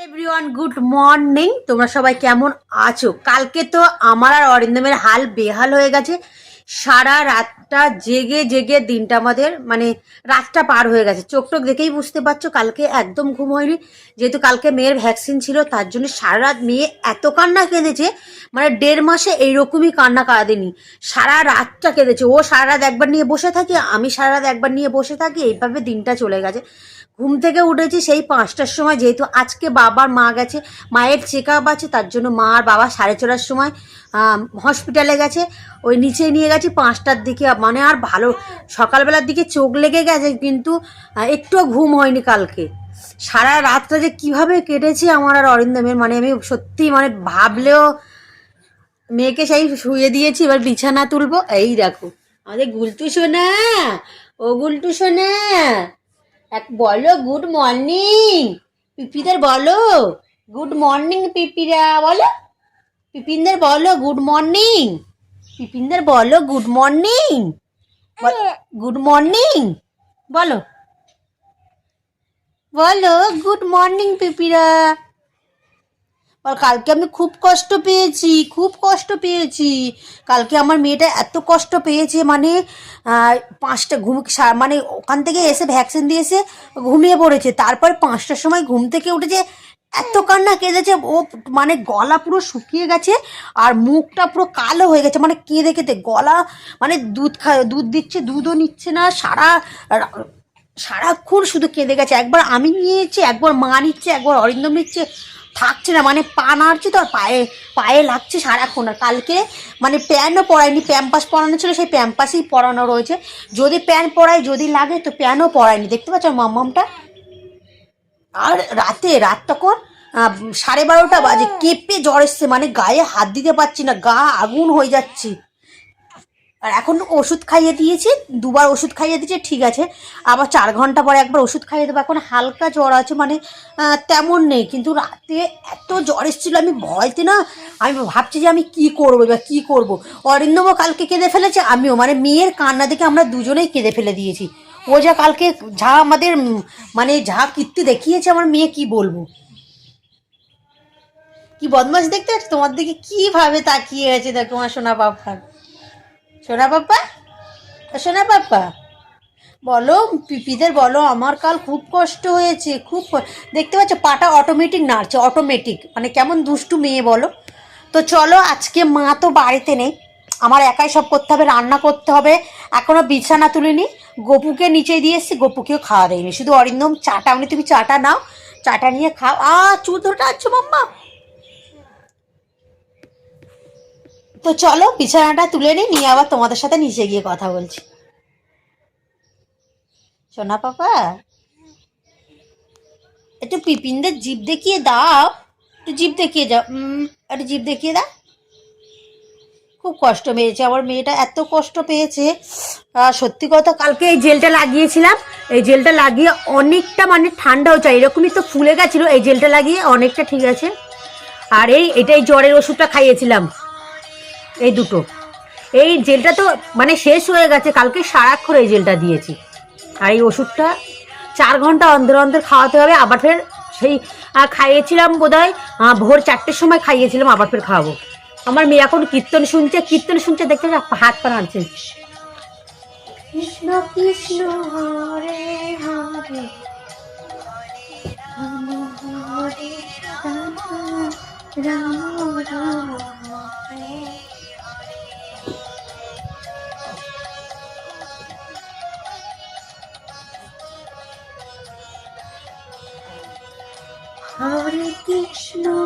Everyone good morning তোমরা সবাই কেমন আছো? কালকে তো আমার আর অরিন্দমের হাল বেহাল হয়ে গেছে। সারা রাতটা জেগে জেগে দিনটা আমাদের মানে রাতটা পার হয়ে গেছে। চোখ টোক দেখেই বুঝতে পারছ, কালকে একদম ঘুম হয়নি। যেহেতু কালকে মেয়ের ভ্যাকসিন ছিল, তার জন্য সারা রাত মেয়ে এত কান্না কেঁদেছে মানে দেড় মাসে এইরকমই কান্না কাঁদেনি। সারা রাতটা কেঁদেছে। ও সারা রাত একবার নিয়ে বসে থাকে, আমি সারা রাত একবার নিয়ে বসে থাকি, এইভাবে দিনটা চলে গেছে। ঘুম থেকে উঠেছি সেই পাঁচটার সময়, যেহেতু আজকে বাবার মা গেছে, মায়ের চেক আপ আছে, তার জন্য মা আর বাবা সাড়ে ছটার সময় হসপিটালে গেছে। ওই নিচে নিয়ে গেছি পাঁচটার দিকে মানে আর ভালো, সকালবেলার দিকে চোখ লেগে গেছে, কিন্তু একটুও ঘুম হয়নি কালকে। সারা রাতটা যে কীভাবে কেটেছে আমার আর অরিন্দমের মানে আমি সত্যি মানে ভাবলেও মেয়েকে সেই শুয়ে দিয়েছি, এবার বিছানা তুলবো, এই দেখো। আমাদের গুলটু সোনা, ও গুলটু সোনা এক বলো গুড মর্নিং পিপিদের বলো গুড মর্নিং পিপিরা বলো। পিপিনদের বলো গুড মর্নিং পিপিনদের বলো গুড মর্নিং গুড মর্নিং বলো। বলো গুড মর্নিং পিপিরা। আর কালকে আমি খুব কষ্ট পেয়েছি, খুব কষ্ট পেয়েছি। কালকে আমার মেয়েটা এত কষ্ট পেয়েছে মানে পাঁচটা ঘুম মানে ওখান থেকে এসে ভ্যাকসিন দিয়েছে ঘুমিয়ে পড়েছে। তারপর পাঁচটার সময় ঘুম থেকে উঠেছে, এত কান্না কেঁদেছে, ও মানে গলা পুরো শুকিয়ে গেছে আর মুখটা পুরো কালো হয়ে গেছে মানে কেঁদে কেঁদে, গলা মানে দুধ খা, দুধ দিচ্ছে, দুধও নিচ্ছে না, সারা সারাক্ষণ শুধু কেঁদে গেছে। একবার আমি নিয়েছি, একবার মা নিচ্ছে, একবার অরিন্দম নিচ্ছে থাকছে না মানে পা নাড়ছে তো আর পায়ে পায়ে লাগছে সারাক্ষণ। আর কালকে মানে প্যানও পরায়নি প্যাম্পাস পরানো ছিল, সেই প্যাম্পাসই পরানো রয়েছে। যদি প্যান পরায় যদি লাগে, তো প্যানও পরায়নি দেখতে পাচ্ছ মাম্মামটা? আর রাতে, রাত তখন সাড়ে বারোটা বাজে, কেঁপে জ্বর এসছে মানে গায়ে হাত দিতে পারছি না, গা আগুন হয়ে যাচ্ছি। আর এখন ওষুধ খাইয়ে দিয়েছি, দুবার ওষুধ খাইয়ে দিয়েছে, ঠিক আছে। আবার চার ঘণ্টা পরে একবার ওষুধ খাইয়ে দেবো। এখন হালকা জ্বর আছে মানে তেমন নেই। কিন্তু রাতে এত জ্বর এসেছিল, আমি ভয়তে না, আমি ভাবছি যে আমি কি করব বা কি করব। অরিন্দমও কালকে কেঁদে ফেলেছে, আমিও। মানে মেয়ের কান্না দেখে আমরা দুজনেই কেঁদে ফেলে দিয়েছি। ও যা কালকে যা আমাদের মানে যা কীর্তি দেখিয়েছে, আমার মেয়ে কি বলব? কি বদমাস দেখতে পাচ্ছ? তোমার দিকে কীভাবে তাকিয়ে আছে, দেখো, আমার সোনা পাপা সোনা পাপা ও সোনা পাপা বলো, পিপিদের বলো, আমার কাল খুব কষ্ট হয়েছে, খুব দেখতে পাচ্ছ, পাটা অটোমেটিক নাড়ছে অটোমেটিক মানে কেমন দুষ্টু মেয়ে বলো। তো চলো, আজকে মা তো বাড়িতে নেই। আমার একাই সব করতে হবে, রান্না করতে হবে। এখনও বিছানা তুলিনি। গপুকে নিচে দিয়ে এসছি, গপুকেও খাওয়া দেয়নি। শুধু অরিন্দম, চাটা, উনি তুমি চাটা নাও, চাটা নিয়ে খাও। আ, চুল ধরে আছো মাম্মা। তো চলো বিছানাটা তুলে নিই, নিয়ে আবার তোমাদের সাথে নিচে গিয়ে কথা বলছি। সোনা পাপা, একটু পিপিনদের জিপ দেখিয়ে দাও। একটু জিপ দেখিয়ে যাও একটু জিপ দেখিয়ে দাও। খুব কষ্ট পেয়েছে, আমার মেয়েটা এত কষ্ট পেয়েছে। সত্যি কথা, কালকে এই জেলটা লাগিয়েছিলাম। এই জেলটা লাগিয়ে অনেকটা মানে ঠান্ডা হচ্ছে এরকমই তো ফুলে গেছিল, এই জেলটা লাগিয়ে অনেকটা ঠিক আছে। আর এই, এটাই জ্বরের ওষুধটা খাইয়েছিলাম। এই দুটো। এই জেলটা তো মানে শেষ হয়ে গেছে, কালকে সারাক্ষণ এই জেলটা দিয়েছি। আর এই ওষুধটা চার ঘণ্টা অন্তর অন্তর খাওয়াতে হবে, আবার ফের সেই খাইয়েছিলাম বোধ হয় ভোর চারটের সময় খাইয়েছিলাম, আবার ফের খাওয়াবো। আমার মেয়ে এখন কীর্তন শুনছে কীর্তন শুনছে, দেখতে হাত পা নাড়ছে। কৃষ্ণ কৃষ্ণ, হরে হরে। রাম রাম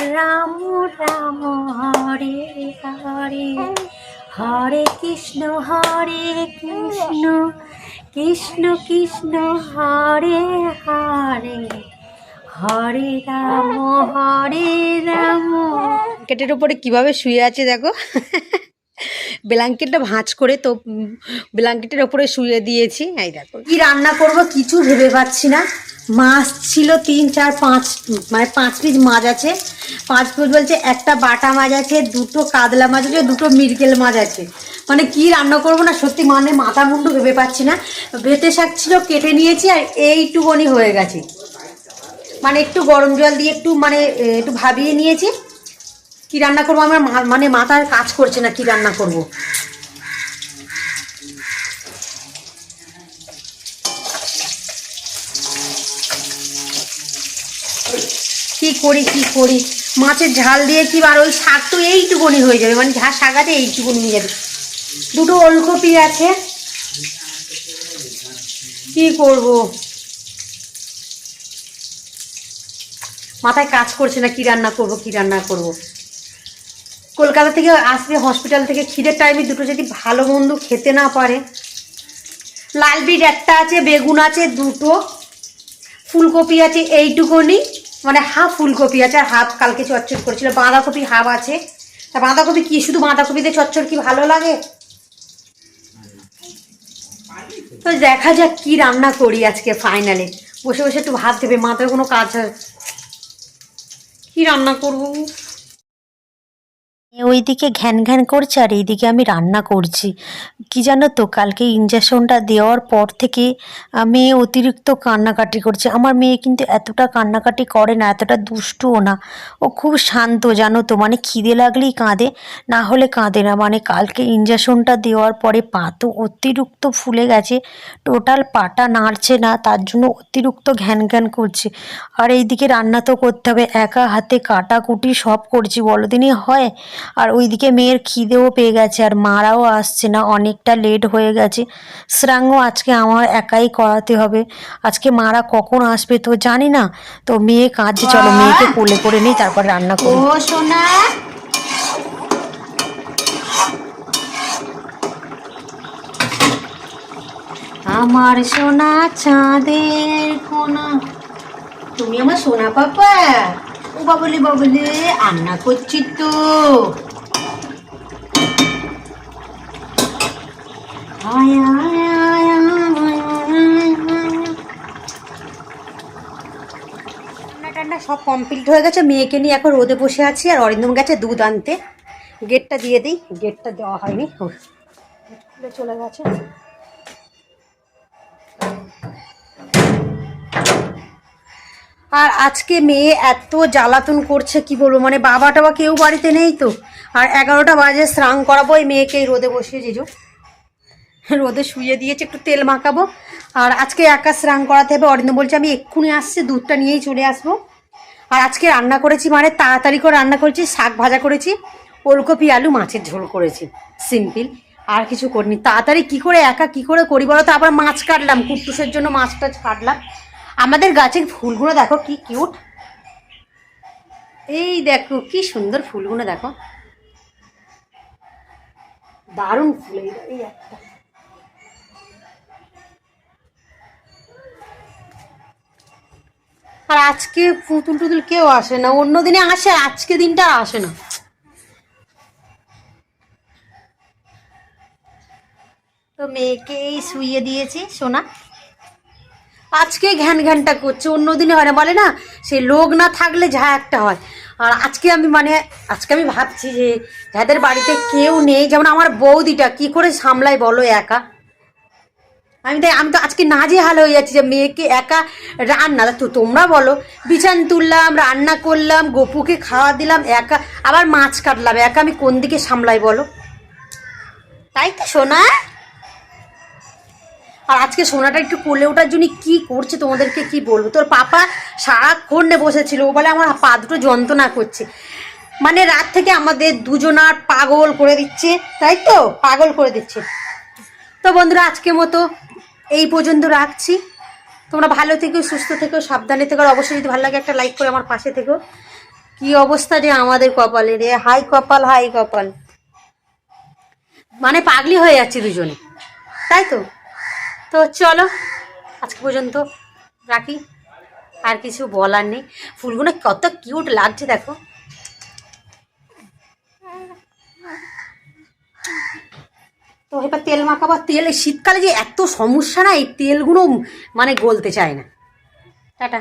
রাম রাম হরে হরে। হরে কৃষ্ণ হরে কৃষ্ণ। কৃষ্ণ কৃষ্ণ হরে হরে। হরে রাম হরে রাম। ব্ল্যাঙ্কেটের উপরে কীভাবে শুয়ে আছে দেখো? ব্ল্যাঙ্কেটটা ভাঁজ করে তো ব্ল্যাঙ্কেটের ওপরে শুয়ে দিয়েছি। এই দেখো। কি রান্না করব কিছু ভেবে পাচ্ছি না। মাছ ছিল তিন, চার, পাঁচ মানে পাঁচ পিস মাছ আছে। পাঁচ পিস বলছে একটা বাটা মাছ আছে, দুটো কাতলা মাছ আছে, দুটো মিরকেল মাছ আছে। মানে কি রান্না করব না, সত্যি মানে মাথা মুন্ডু ভেবে পাচ্ছি না। বেতে শাক ছিল, কেটে নিয়েছি আর এইটুকুনি হয়ে গেছে। মানে একটু গরম জল দিয়ে একটু মানে একটু ভাবিয়ে নিয়েছি। কি রান্না করব আমার? মানে মাথার কাজ করছে না কি রান্না করব। করি, কি করি? মাছের ঝাল দিয়ে কি আর ওই শাক তো এইটুকুনি হয়ে যাবে। মানে যা শাক আছে এইটুকুনি হয়ে যাবে। দুটো ওলকপি আছে। কি করব? মাথায় কাজ করছে না, কি রান্না করব, কি রান্না করব? কলকাতা থেকে আসবে হসপিটাল থেকে খিদের টাইমে দুটো যদি ভালো মন্দ খেতে না পারে। লাল বিট একটা আছে, বেগুন আছে, দুটো। ফুলকপি আছে, এইটুকুনি। মানে হাফ ফুলকপি আছে আর হাফ কালকে চচ্চর করেছিল। বাঁধাকপি হাফ আছে। তা বাঁধাকপি কি, শুধু বাঁধাকপিতে চচ্চর কি ভালো লাগে? তো দেখা যাক কি রান্না করি আজকে ফাইনালে বসে বসে একটু ভাত দেবে, মাথায় কোনো কাজ হয় কি রান্না করব? ওইদিকে ঘ্যান ঘ্যান করছে আর এইদিকে আমি রান্না করছি। কি জানো তো, কালকে ইঞ্জেকশনটা দেওয়ার পর থেকে মেয়ে অতিরিক্ত কান্নাকাটি করছে। আমার মেয়ে কিন্তু এতটা কান্নাকাটি করে না, এতটা দুষ্টুও না। ও খুব শান্ত, জানো তো মানে খিদে লাগলেই কাঁদে, না হলে কাঁদে না। মানে কালকে ইঞ্জেকশনটা দেওয়ার পরে পা তো অতিরিক্ত ফুলে গেছে টোটাল পাটা নাড়ছে না, তার জন্য অতিরিক্ত ঘ্যান ঘ্যান করছে। আর এইদিকে রান্না তো করতে হবে, একা হাতে কাটাকুটি সব করছি, বলো দিনই হয়? আর ওইদিকে মেয়ের খিদেও পেয়ে গেছে আর মারাও আসছে না অনেকটা লেট হয়ে গেছে। স্রাঙ্গ আজকে আমার একাই করাতে হবে। আজকে মারা কখন আসবে তো জানি না। তো মেয়ে কাঁদছে চলো মেয়েকে কোলে করে নিই তারপর রান্না ও করব সোনা! আমার সোনা চাঁদের কোনা। তুমি আমার সোনা পাপা? ও বাবলে বাবলে রান্না করছি তো। আয়, আয়, আয়। রান্না সব কমপ্লিট হয়ে গেছে। মেয়েকে নিয়ে এখন রোদে বসে আছি আর অরিন্দম গেছে দুধ আনতে। গেটটা দিয়ে দিই। গেটটা দেওয়া হয়নি। খুলে চলে গেছে। আর আজকে মেয়ে এত জ্বালাতন করছে, কি বলব? মানে বাবা টাবা কেউ বাড়িতে নেই তো। আর এগারোটা বাজে স্নান করাবো, এই মেয়েকে রোদে বসিয়ে জিজু রোদে শুয়ে দিয়েছে, একটু তেল মাখাবো। আর আজকে একা স্নান করাতে হবে অরিন্দ বলছে আমি এক্ষুনি আসছি, দুধটা নিয়েই চলে আসব। আর আজকে রান্না করেছি মানে তাড়াতাড়ি করে রান্না করেছি, শাক ভাজা করেছি, ওলকপি, আলু, মাছের ঝোল করেছি। সিম্পল, আর কিছু করিনি। তাড়াতাড়ি কি করে একা, কি করে করি বলো তো? আবার মাছ কাটলাম কুট্টুসের জন্য মাছ টাছ কাটলাম। আমাদের গাছের ফুলগুলো দেখো কি কিউট এই দেখো, কি সুন্দর ফুলগুলো দেখো। দারুণ ফুল এই একটা। আর আজকে পুতুল টুতুল কেউ আসে না, অন্য দিনে আসে, আজকে দিনটা আসে না। তো মেয়েকে শুইয়ে দিয়েছি, সোনা। আজকে ঘ্যান ঘ্যানটা করছে, অন্য দিনে হয় না, বলে না, সে লোক না থাকলে যা একটা হয়। আর আজকে আমি মানে আজকে আমি ভাবছি যে যাদের বাড়িতে কেউ নেই, যেমন আমার বৌদিটা, কি করে সামলাই বলো একা? আমি তাই, আমি তো আজকে না নাজে হাল হয়ে যাচ্ছি যে মেয়েকে একা রান্না, তো তোমরা বলো, বিছান তুললাম, রান্না করলাম, গপুকে খাওয়া দিলাম, একা, আবার মাছ কাটলাম, একা আমি কোন দিকে সামলাই বলো? তাই তো সোনা। আর আজকে সোনাটা একটু কোলে ওঠার জন্য কি করছে তোমাদেরকে কি বলব? তোর পাপা সারাক্ষণ বসেছিল, ও বলে আমার পা দুটো যন্ত্রণা করছে। মানে রাত থেকে আমাদের দুজনার পাগল করে দিচ্ছে, তাই তো? পাগল করে দিচ্ছে। তো বন্ধুরা আজকে মতো এই পর্যন্ত রাখছি। তোমরা ভালো থেকো, সুস্থ থেকো, সাবধানে থেকো, আর অবশ্যই যদি ভালো লাগে একটা লাইক করে আমার পাশে থেকো। কি অবস্থা যে আমাদের কপালে রে, হাই কপাল হাই কপাল। মানে পাগলি হয়ে যাচ্ছে দুজনে, তাই তো? তো চলো, আজকে পর্যন্ত রাখি। আর কিছু বলার নেই। ফুলগুলো কত কিউট লাগছে, দেখো। তো এবার তেল মাখাবো। তেল শীতকালে যে এত সমস্যা না, এই তেলগুলো মানে গলতে চায় না। টাটা।